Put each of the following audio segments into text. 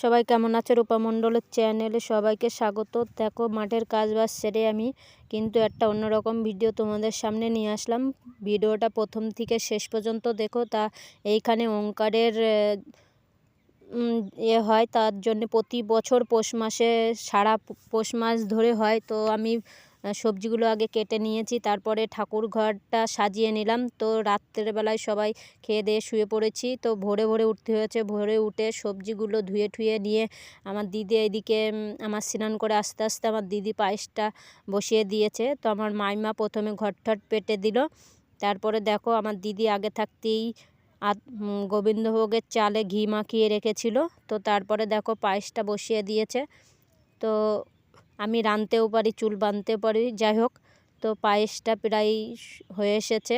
সবাই কেমন আছে? রূপা মণ্ডলের চ্যানেলে সবাইকে স্বাগত। দেখো, মাঠের কাজ বাজ সেরে আমি কিন্তু একটা অন্যরকম ভিডিও তোমাদের সামনে নিয়ে আসলাম। ভিডিওটা প্রথম থেকে শেষ পর্যন্ত দেখো, তা এইখানে ওঙ্কারের, এ হয়। তার জন্য প্রতি বছর পৌষ মাসে সারা পৌষ মাস ধরে হয়। তো আমি সবজিগুলো আগে কেটে নিয়েছি তারপরে ঠাকুর ঘরটা সাজিয়ে নিলাম। তো রাত্রের বেলায় সবাই খেয়ে দিয়ে শুয়ে পড়েছি। তো ভোরে ভোরে উঠতে হয়েছে। ভোরে উঠে সবজিগুলো ধুয়ে ঠুয়ে নিয়ে আমার দিদি এদিকে আমার স্নান করে আস্তে আস্তে আমার দিদি পায়েসটা বসিয়ে দিয়েছে। তো আমার মাইমা প্রথমে ঘরঠট পেটে দিল। তারপরে দেখো আমার দিদি আগে থাকতেই উম, গোবিন্দভোগের চালে ঘি মাখিয়ে রেখেছিল। তো তারপরে দেখো পায়েসটা বসিয়ে দিয়েছে। তো আমি রাঁধতেও পারি, চুল বাঁধতেও পারি, যাই হোক। তো পায়েসটা প্রায় হয়ে এসেছে।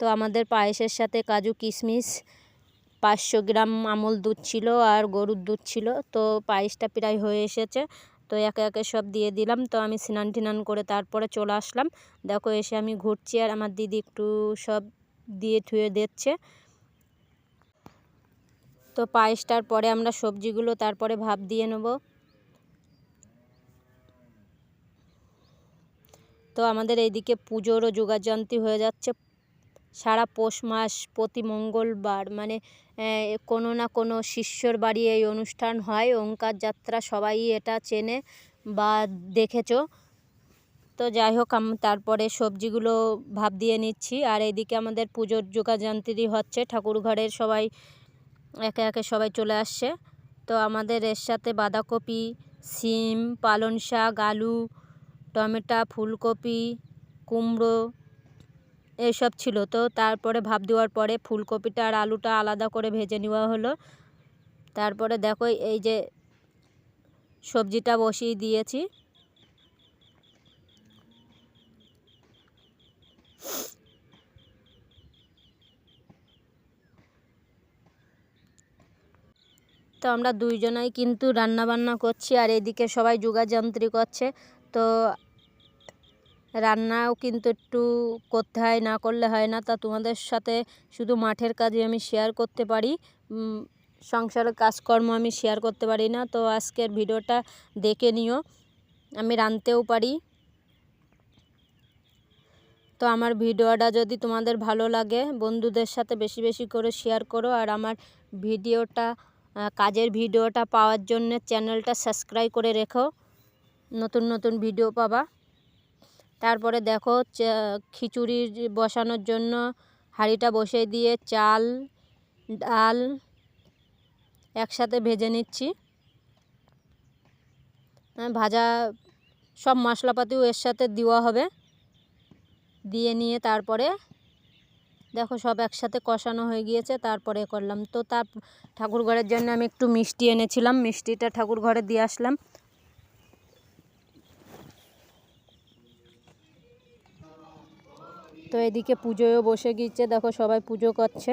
তো আমাদের পায়েসের সাথে কাজু কিশমিশ, পাঁচশো গ্রাম আমল দুধ ছিল আর গরুর দুধ ছিল। তো পায়েসটা প্রায় হয়ে এসেছে। তো একে একে সব দিয়ে দিলাম। তো আমি স্নান টিনান করে তারপরে চলে আসলাম। দেখো, এসে আমি ঘুরছি আর আমার দিদি একটু সব দিয়ে ঠুয়ে দিচ্ছে। তো পায়েসটার পরে আমরা সবজিগুলো তারপরে ভাপ দিয়ে নেব। তো আমাদের এইদিকে পুজোরও যোগাযন্ত্রী হয়ে যাচ্ছে। সারা পৌষ মাস প্রতি মঙ্গলবার মানে কোনো না কোনো শিষ্যর বাড়ি এই অনুষ্ঠান হয়, ওঙ্কার যাত্রা সবাই এটা চেনে বা দেখেছ। তো যাই হোক, আম, তারপরে সবজিগুলো ভাব দিয়ে নিচ্ছি। আর এইদিকে আমাদের পুজোর যোগাযন্ত্রী হচ্ছে ঠাকুর ঘরের সবাই একে একে সবাই চলে আসছে। তো আমাদের এর সাথে বাঁধাকপি, সিম, পালং শাক, আলু টমেটো, ফুলকপি, কুমড়ো এসব ছিল। তো তারপরে ভাপ দেওয়ার পরে ফুলকপিটা আর আলুটা আলাদা করে ভেজে নেওয়া হলো। তারপরে দেখো এই যে সবজিটা বসিয়ে দিয়েছি। তো আমরা দুইজনাই কিন্তু রান্না বান্না করছি আর এদিকে সবাই যোগাযন্ত্রী করছে। তো রান্নাও কিন্তু একটু করতে হয়, না করলে হয় না। তা তোমাদের সাথে শুধু মাঠের কাজে আমি শেয়ার করতে পারি। সংসারের কাজকর্ম আমি শেয়ার করতে পারি না। তো আজকের ভিডিওটা দেখে নিও। আমি রাঁধতেও পারি। তো আমার ভিডিওটা যদি তোমাদের ভালো লাগে, বন্ধুদের সাথে বেশি বেশি করে শেয়ার করো। আর আমার ভিডিওটা কাজের ভিডিওটা পাওয়ার জন্য চ্যানেলটা সাবস্ক্রাইব করে রেখো। নতুন নতুন ভিডিও পাবা। তারপরে দেখো খিচুড়ি বসানোর জন্য হাঁড়িটা বসিয়ে দিয়ে চাল, ডাল একসাথে ভেজে নিচ্ছি। ভাজা সব মশলাপাতিও এর সাথে দেওয়া হবে। দিয়ে নিয়ে তারপরে দেখো সব একসাথে কষানো হয়ে গিয়েছে, তারপরে করলাম। তো তার ঠাকুর ঘরের জন্য আমি একটু মিষ্টি এনেছিলাম, মিষ্টিটা ঠাকুর ঘরে দিয়ে আসলাম। তো এদিকে পুজোয়ও বসে গিয়েছে, দেখো সবাই পুজো করছে।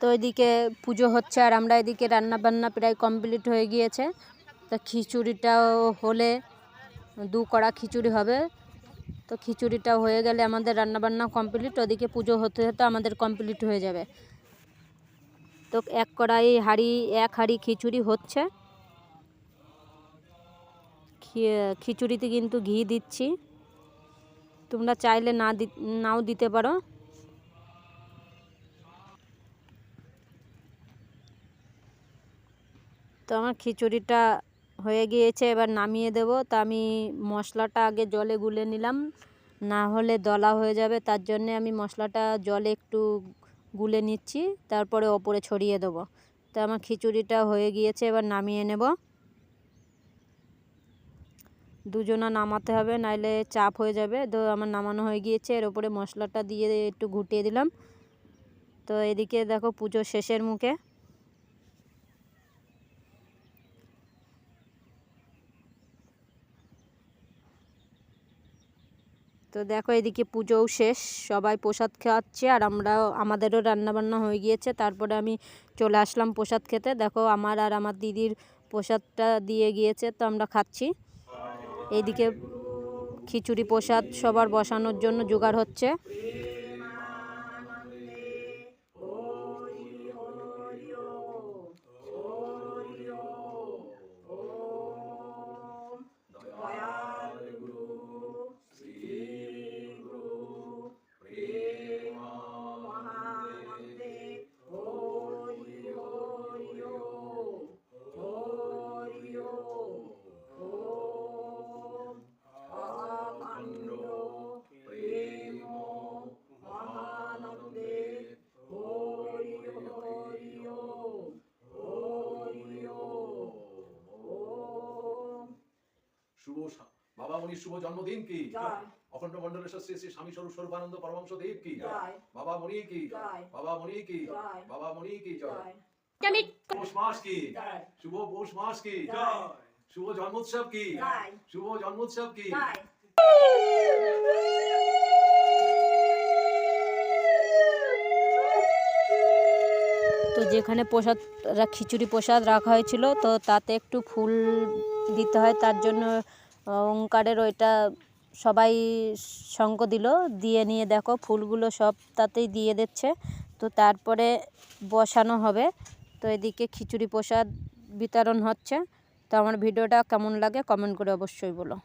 তো এদিকে পুজো হচ্ছে, আর আমরা এদিকে রান্না বান্না প্রায় কমপ্লিট হয়ে গিয়েছে। তো খিচুড়িটাও হলে দু কড়া খিচুড়ি হবে। তো খিচুড়িটা হয়ে গেলে আমাদের রান্না বান্না কমপ্লিট ওদিকে পুজো হতে হতে আমাদের কমপ্লিট হয়ে যাবে। তো এক কড়াই হাঁড়ি, এক হাঁড়ি খিচুড়ি হচ্ছে। খিচুড়িতে কিন্তু ঘি দিচ্ছি। তোমরা চাইলে না নাও দিতে পারো। তো আমার খিচুড়িটা হয়ে গিয়েছে, এবার নামিয়ে দেব। তা আমি মশলাটা আগে জলে গুলে নিলাম, না হলে দলা হয়ে যাবে। তার জন্যে আমি মশলাটা জলে একটু গুলে নিচ্ছি, তারপরে ওপরে ছড়িয়ে দেবো। তো আমার খিচুড়িটা হয়ে গিয়েছে, এবার নামিয়ে নেব। দুজনা নামাতে হবে, নাইলে চাপ হয়ে যাবে। তো আমার নামানো হয়ে গিয়েছে, এর ওপরে মশলাটা দিয়ে একটু ঘুটিয়ে দিলাম। তো এদিকে দেখো পুজো শেষের মুখে। তো দেখো এদিকে পুজোও শেষ, সবাই প্রসাদ খাওয়াচ্ছে আর আমরাও, আমাদেরও রান্নাবান্না হয়ে গিয়েছে। তারপরে আমি চলে আসলাম প্রসাদ খেতে। দেখো আমার আর আমার দিদির প্রসাদটা দিয়ে গিয়েছে, তো আমরা খাচ্ছি। এইদিকে খিচুড়ি প্রসাদ সবার বসানোর জন্য জোগাড় হচ্ছে। শুভ সা- বাবা মনির শুভ জন্মদিন কি? অখণ্ড মন্ডলেশ্বর শ্রী শ্রী স্বামী স্বরূপ স্বরূপানন্দ পরমংশ দেব কি? বাবা মণি কি? বাবা মণি কি? বাবা মণি কি? জয়। জয়। পৌষ মাস কি? শুভ পৌষ মাস কি? শুভ জন্মোৎসব কি? শুভ জন্মোৎসব কি? তো যেখানে প্রসাদ খিচুড়ি প্রসাদ রাখা হয়েছিল তো তাতে একটু ফুল দিতে হয়, তার জন্য ওঙ্কারের ওইটা সবাই সঙ্গ দিল, দিয়ে নিয়ে দেখো ফুলগুলো সব তাতেই দিয়ে দিচ্ছে। তো তারপরে বসানো হবে। তো এদিকে খিচুড়ি প্রসাদ বিতরণ হচ্ছে। তো আমার ভিডিওটা কেমন লাগে কমেন্ট করে অবশ্যই বলো।